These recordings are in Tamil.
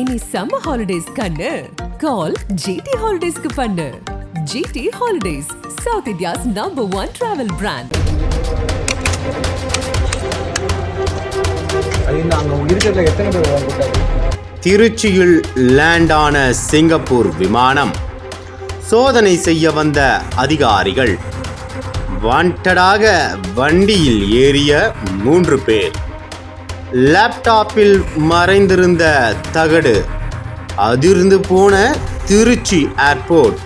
இனி சம்மர் ஹாலிடேஸ் கண்ணு. கால் ஜிடி ஹாலிடேஸ்க்கு பண்ணு. GT Holidays South India's number one travel brand அது இன்னும் அங்கே இருக்கிறதுல எத்தனை பேர் கூட்டாது திருச்சியில் லேண்ட் ஆன சிங்கப்பூர் விமானம். சோதனை செய்ய வந்த அதிகாரிகள். வாண்டடாக வண்டியில் ஏறிய மூன்று பேர். லேப்டாப்பில் மறைந்திருந்த தகடு. அதிர்ந்து போன திருச்சி ஏர்போர்ட்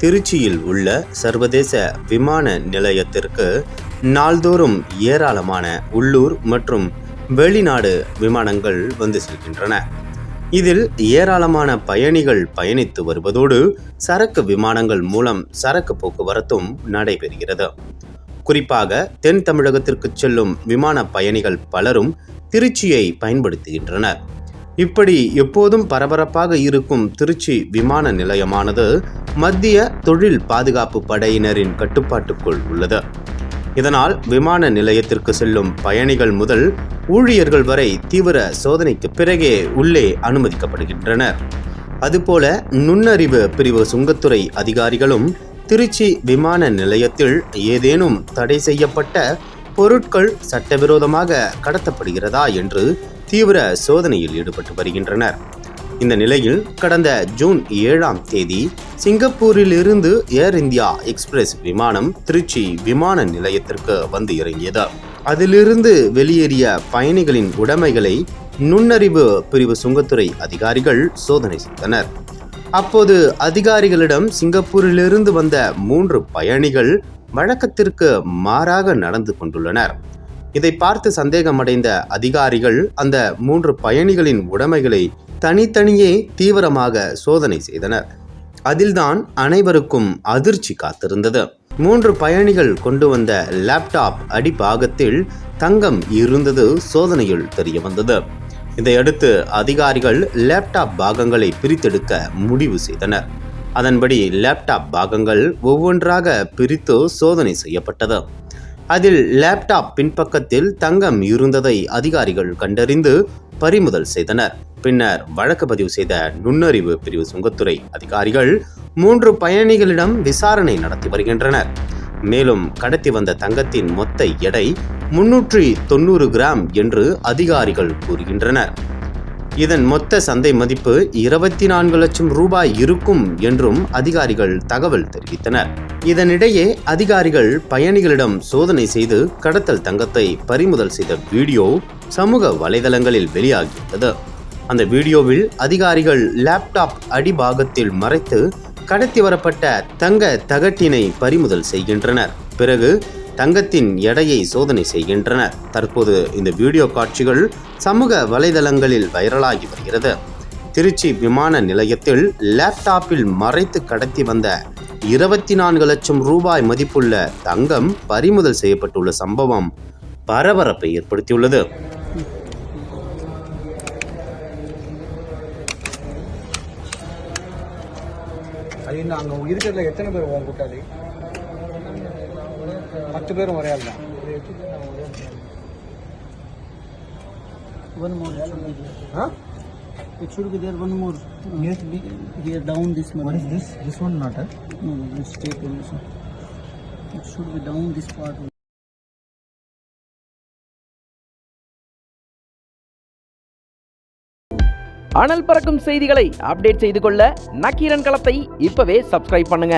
திருச்சியில் உள்ள சர்வதேச விமான நிலையத்திற்கு நாள்தோறும் ஏராளமான உள்ளூர் மற்றும் வெளிநாடு விமானங்கள் வந்து செல்கின்றன. இதில் ஏராளமான பயணிகள் பயணித்து வருவதோடு சரக்கு விமானங்கள் மூலம் சரக்கு போக்குவரத்தும் நடைபெறுகிறது. குறிப்பாக தென் தமிழகத்திற்கு செல்லும் விமான பயணிகள் பலரும் திருச்சியை பயன்படுத்துகின்றனர். இப்படி எப்போதும் பரபரப்பாக இருக்கும் திருச்சி விமான நிலையமானது மத்திய தொழில் பாதுகாப்பு படையினரின் கட்டுப்பாட்டுக்குள் உள்ளது. இதனால் விமான நிலையத்திற்கு செல்லும் பயணிகள் முதல் ஊழியர்கள் வரை தீவிர சோதனைக்கு பிறகே உள்ளே அனுமதிக்கப்படுகின்றனர். அதுபோல நுண்ணறிவு பிரிவு சுங்கத்துறை அதிகாரிகளும் திருச்சி விமான நிலையத்தில் ஏதேனும் தடை செய்யப்பட்ட பொருட்கள் சட்டவிரோதமாக கடத்தப்படுகிறதா என்று தீவிர சோதனையில் ஈடுபட்டு வருகின்றனர். இந்த நிலையில் கடந்த ஜூன் ஏழாம் தேதி சிங்கப்பூரிலிருந்து ஏர் இந்தியா எக்ஸ்பிரஸ் விமானம் திருச்சி விமான நிலையத்திற்கு வந்து இறங்கியது. அதிலிருந்து வெளியேறிய பயணிகளின் உடைமைகளை நுண்ணறிவு பிரிவு சுங்கத்துறை அதிகாரிகள் சோதனை செய்தனர். அப்போது அதிகாரிகளிடம் சிங்கப்பூரிலிருந்து வந்த மூன்று பயணிகள் வழக்கத்திற்கு மாறாக நடந்து கொண்டுள்ளனர். இதை பார்த்து சந்தேகமடைந்த அதிகாரிகள் அந்த மூன்று பயணிகளின் உடைமைகளை தனித்தனியே தீவிரமாக சோதனை செய்தனர். அதில்தான் அனைவருக்கும் அதிர்ச்சி காத்திருந்தது. மூன்று பயணிகள் கொண்டு வந்த லேப்டாப் அடிப்பாகத்தில் தங்கம் இருந்தது சோதனையில் தெரிய வந்தது இதையடுத்து அதிகாரிகள் லேப்டாப் பாகங்களை பிரித்தெடுக்க முடிவு செய்தனர். அதன்படி லேப்டாப் பாகங்கள் ஒவ்வொன்றாக பிரித்து சோதனை செய்யப்பட்டது. அதில் லேப்டாப் பின்பக்கத்தில் தங்கம் இருந்ததை அதிகாரிகள் கண்டறிந்து பறிமுதல் செய்தனர். பின்னர் வழக்கு பதிவு செய்த நுண்ணறிவு பிரிவு சுங்கத்துறை அதிகாரிகள் மூன்று பயணிகளிடம் விசாரணை நடத்தி வருகின்றனர். மேலும் கடத்தி வந்த தங்கத்தின் மொத்த எடை முன்னூற்றி தொண்ணூறு கிராம் என்று அதிகாரிகள் கூறுகின்றனர். இதன் மொத்த சந்தை மதிப்பு இருபத்தி நான்கு லட்சம் ரூபாய் இருக்கும் என்றும் அதிகாரிகள் தகவல் தெரிவித்தனர். இதனிடையே அதிகாரிகள் பயணிகளிடம் சோதனை செய்து கடத்தல் தங்கத்தை பறிமுதல் செய்த வீடியோ சமூக வலைதளங்களில் வெளியாகியுள்ளது. அந்த வீடியோவில் அதிகாரிகள் லேப்டாப் அடிபாகத்தில் மறைத்து கடத்தி வரப்பட்ட தங்க தகட்டினை பறிமுதல் செய்கின்றனர். பிறகு தங்கத்தின் எடையை சோதனை செய்கின்றனர். தற்போது இந்த வீடியோ காட்சிகள் சமூக வலைதளங்களில் வைரலாகி வருகிறது. திருச்சி விமான நிலையத்தில் லேப்டாப்பில் மறைத்து கடத்தி வந்த இருபத்தி நான்கு லட்சம் ரூபாய் மதிப்புள்ள தங்கம் பறிமுதல் செய்யப்பட்டுள்ள சம்பவம் பரபரப்பை ஏற்படுத்தியுள்ளது. அது அங்கே இருக்கிறதுல எத்தனை பேர் உன் கூட்டாளி? பத்து பேரும் ஒரே ஆள் தான் One more. it should be there. Ah It should be there. One more. Yes. Be, here down this much. What is this? This one not, huh? No, no, let's take it also. It should be down this part. அனல் பறக்கும் செய்திகளை அப்டேட் செய்து கொள்ள நக்கீரன் களத்தை இப்பவே சப்ஸ்கிரைப் பண்ணுங்க